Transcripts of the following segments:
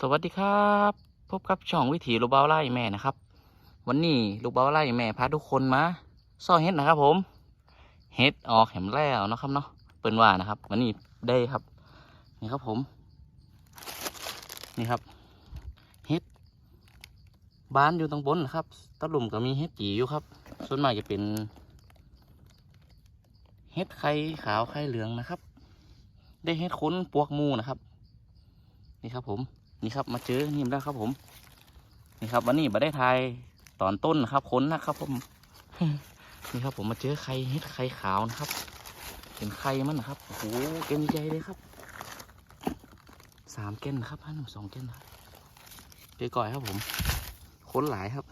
สวัสดีครับ พบกับช่องวิถีลูกเบ้าไล่แม่นะครับ วันนี้ลูกเบ้าไล่แม่พาทุกคนมาซ่อเฮ็ดนะครับผมเฮ็ดออกแหมแล้วนะครับเนาะเปิ้นว่านะครับ วันนี้ได้ครับ นี่ครับผม นี่ครับเฮ็ดบ้านอยู่ตรงบนนะครับตะลุ่มก็มีเฮ็ดจีอยู่ครับ ส่วนมากจะเป็นเฮ็ดไข่ขาวไข่เหลืองนะครับ ได้เฮ็ดค้นปวกมูนะครับ นี่ครับผม นี่ครับมาเจอนี่แล้วครับผม นี่ครับวันนี้มาได้ทายตอนต้นนะครับค้นนะครับผม นี่ครับผมมาเจอไข่เฮ็ดไข่ขาวนะครับ เป็นไข่มันนะครับโอ้โหเก่นใหญ่เลยครับสามเก้นนะครับห้าหนึ่งสองเก้นครับเจอก่อยครับผม ค้นหลายครับ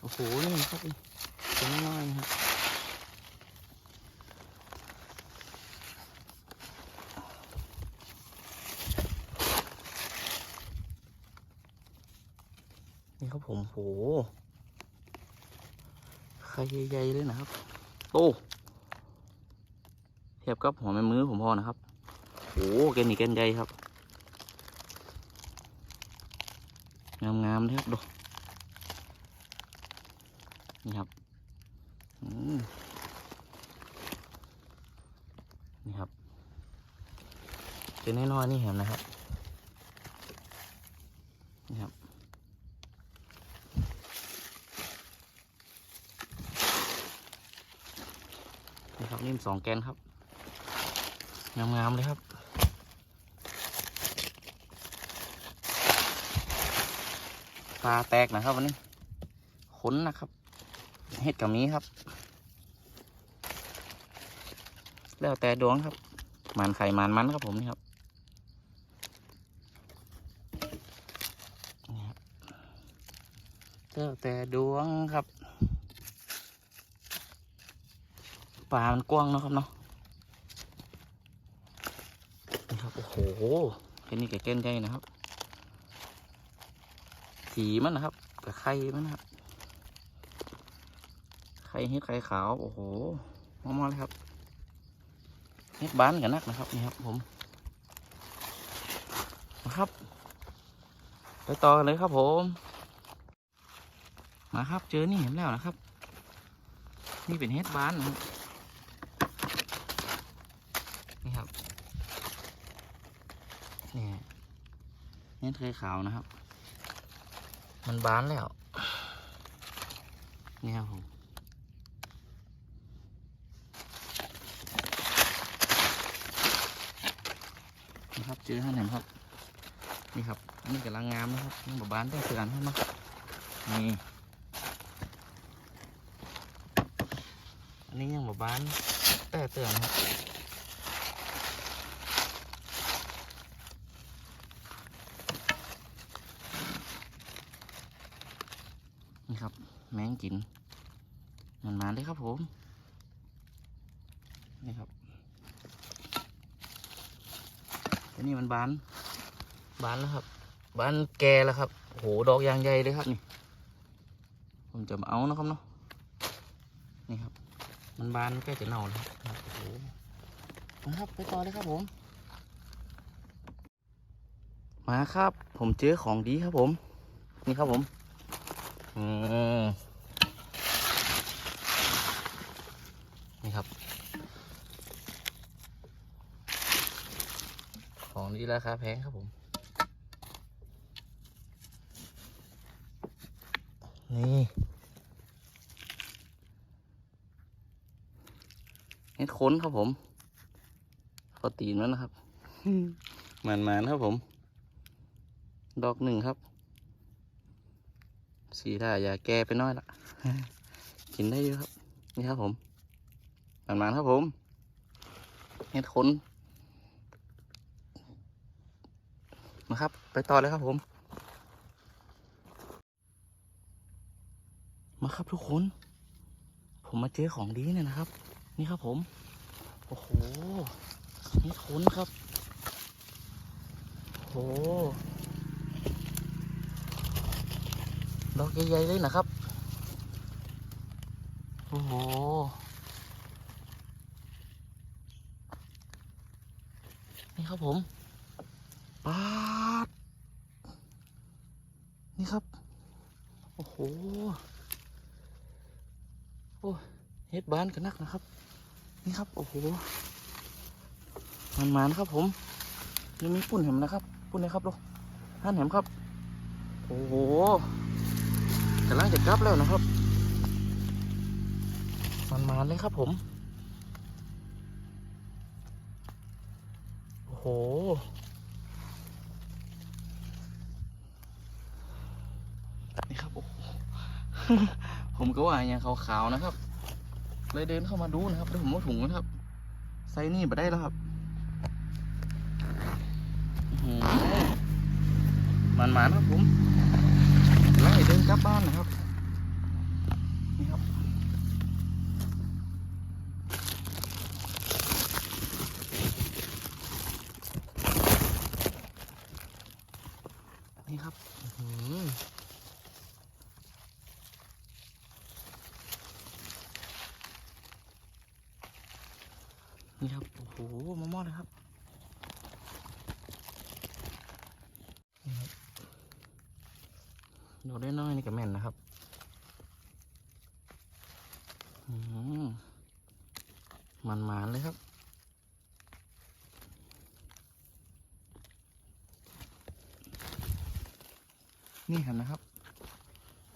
โอ้โหนี่ครับตัวน้อยๆนะครับ นี่ครับ ผมโหไข่ใหญ่ๆเลยนะครับ โตเทียบกับหัวแม่มือผมพอนะครับโหแกนนี่แกนใหญ่ครับ งามๆเลยครับดูนี่ครับนี่ครับเป็นน้อยๆนี่เห็นนะครับ นี่ครับ นิ่มสองแกนครับ งามๆเลยครับ ปลาแตกนะครับวันนี้ ขนนะครับ เห็ดกับมีครับ แล้วแต่ดวงครับ มันไข่มันมันครับผมนะครับนี่ครับแล้วแต่ดวงครับ ปลามันกว้างนะครับเนาะนี่ครับโอ้โหแค่นี้แก่เก้นใหญ่นะครับสีมันนะครับกับไข่มันนะครับไข่เฮ็ดไข่ขาวโอ้โหมอมๆเลยครับเฮ็ดบ้านกันนักนะครับนี่ครับผมมาครับไปต่อกันเลยครับผม มาครับเจอนี่เห็นแล้วนะครับ นี่เป็นเฮ็ดบ้านนะครับ นี่ครับ นี่ เน็ตเคยขาวนะครับ มันบานแล้ว นี่ครับผมนี่ครับเจอท่านเห็นครับ นี่ครับอันนี้กำลังงามนะครับยังบบานได้เสือนท่านเนาะนี่อันนี้ยังบบานแต่เตือนครับ นี่ครับ แมงกินมันมาเลยครับผม นี่ครับอันนี้มันบาน บานแล้วครับ บานแก่แล้วครับโหดอกยางใหญ่เลยครับนี่ ผมจะมาเอานะครับเนาะ นี่ครับ มันบานใกล้จะเน่าแล้วครับโอ้โหนะครับไปต่อเลยครับผม มาครับ ผมเจอของดีครับผม นี่ครับผม นี่ครับ ของดีราคาแพงครับผม นี่เห็ดค้นครับผมเขาตีนมันนะครับหมันๆครับผม ดอกหนึ่งครับ สีได้ยาแก่ไปน้อยละกินได้เยอะครับ นี่ครับผมมันมันๆครับผมเห็ดขนมาครับ ไปต่อเลยครับผม มาครับทุกคน ผมมาเจอของดีเนี่ยนะครับ นี่ครับผม โอ้โหเห็ดขนครับโอ้โห ดอกใหญ่ๆเลยนะครับ โอ้โห นี่ครับผมปาด นี่ครับ โอ้โห โอ้เฮ็ดบานกันนักนะครับ นี่ครับ โอ้โห มันมานะครับผมยังมีปุ่นแหมนะครับ ปุ่นนะครับลูกท่านแหมครับ โอ้โห กำลังจะกลับแล้วนะครับ มันมาเลยครับผม โอ้โห นี่ครับ โอ้โหผมก็ว่าอย่างขาวๆนะครับ เลยเดินเข้ามาดูนะครับแล้วผมว่าถุงนะครับ ไซนี่มาได้แล้วครับมันมาครับผม ไล่เดินกลับบ้านนะครับ นี่ครับ นี่ครับหือนี่ครับ โอ้โหมามอดเลยครับนี่ครับ ดอกได้น้อยนี่กับแม่นนะครับอืมมันมานๆเลยครับ นี่แฮมนนะครับ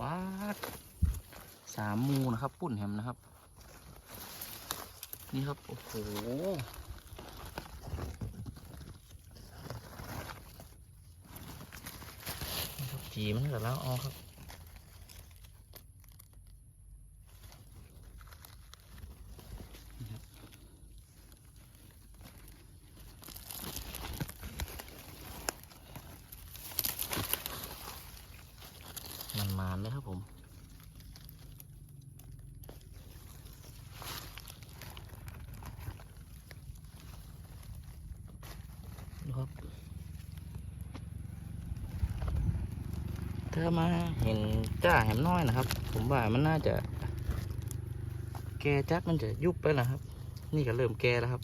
ปาดสามมูนะครับปุ่นแฮมนะครับ นี่ครับ โอ้โห นี่มันก็แล้วอ๋อครับนี่ครับมันมานเลยครับผม ดูครับ ถ้ามาเห็นจ้าแหมน้อยนะครับ ผมว่ามันน่าจะ แกจักมันจะยุบไปนะครับ นี่ก็เริ่มแกแล้วครับ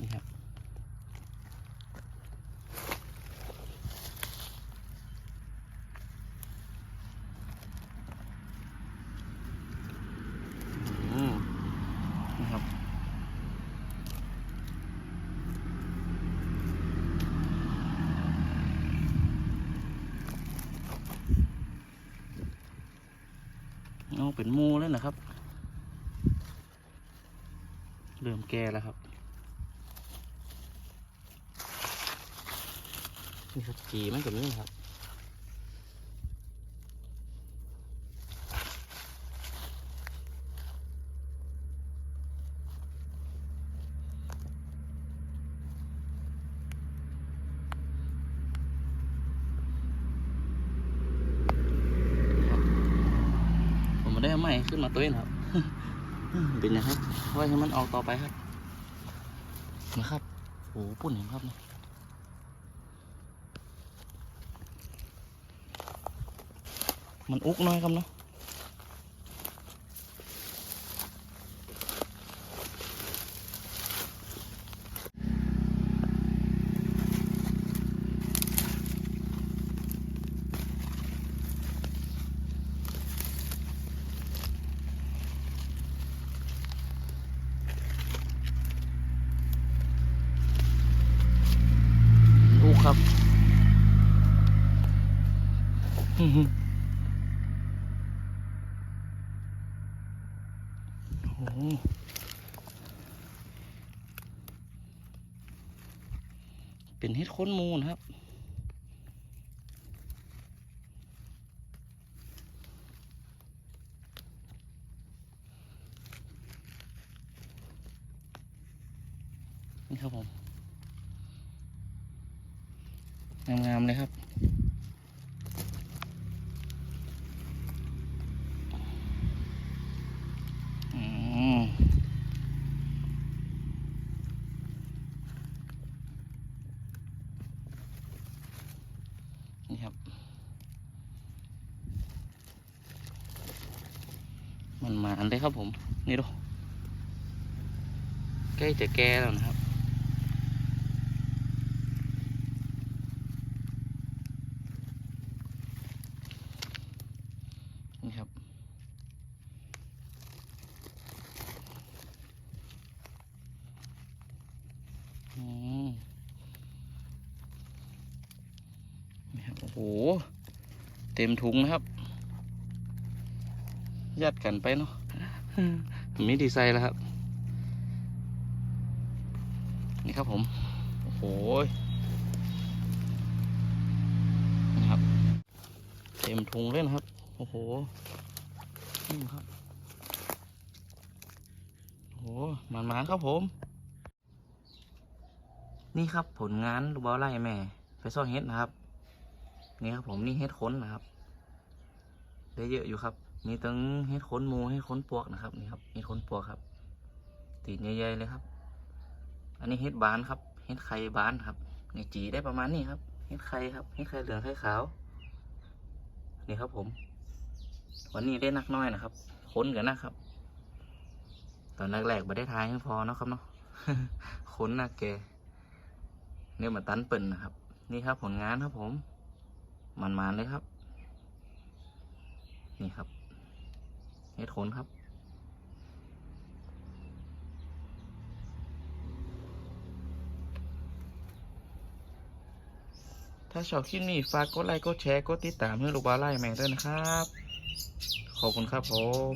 นี่ครับ อืมนะครับ เป็นมูแล้วนะครับ เริ่มแก่แล้วครับ นี่ครับจีมันกับนี้ครับ ผมมาได้เอาไม้ขึ้นมา ตัวเองครับเป็นยังครับไว้ให้มันออกต่อไปครับนะครับโอ้ปุ่นเห็นครับเนี่ยมันอุกน้อยครับเนาะอุกครับ อื้อหือโอ้โห เป็นเห็ดค้นมูนะครับนี่ครับผม งามๆเลยครับ มันมาอันเลยครับผม นี่ดูใกล้จะแก้แล้วนะครับ นี่ครับ อืมนี่ครับ โอ้โห เต็มถุงนะครับ ยัดกันไปเนาะมีดีไซน์แล้วครับ นี่ครับผม โอ้โหนี่ครับ เต็มถุงเลยนะครับ โอ้โหนี่ครับ โอ้โหมันมาครับผม นี่ครับผลงานลูกบอลไล่แม่ ไปซ่อนเฮ็ดนะครับ นี่ครับผมนี่เฮ็ดค้นนะครับ ได้เยอะอยู่ครับ มีตั้งเฮ็ดค้นหมูเฮ็ดค้นปวกนะครับนี่ครับเฮ็ดค้นปวกครับตีนใหญ่ๆเลยครับ อันนี้เฮ็ดบานครับเฮ็ดไข่บานครับนี่จีได้ประมาณนี้ครับเฮ็ดไข่ครับเฮ็ดไข่เหลืองไข่ขาวนี่ครับผม วันนี้ได้นักน้อยนะครับค้นกันนะครับ ตอนแรกๆไม่ได้ทายให้พอเนาะครับเนาะค้นนักแกเนี่ยมาตันเปิ่นนะครับ นี่ครับผลงานครับผมมันๆเลยครับ นี่ครับ เฮ็ดขนครับ ถ้าชอบคลิปนี้ฝากกดไลค์กดแชร์กดติดตามให้ลูกบาไล่แมงด้วยนะครับ ขอบคุณครับผม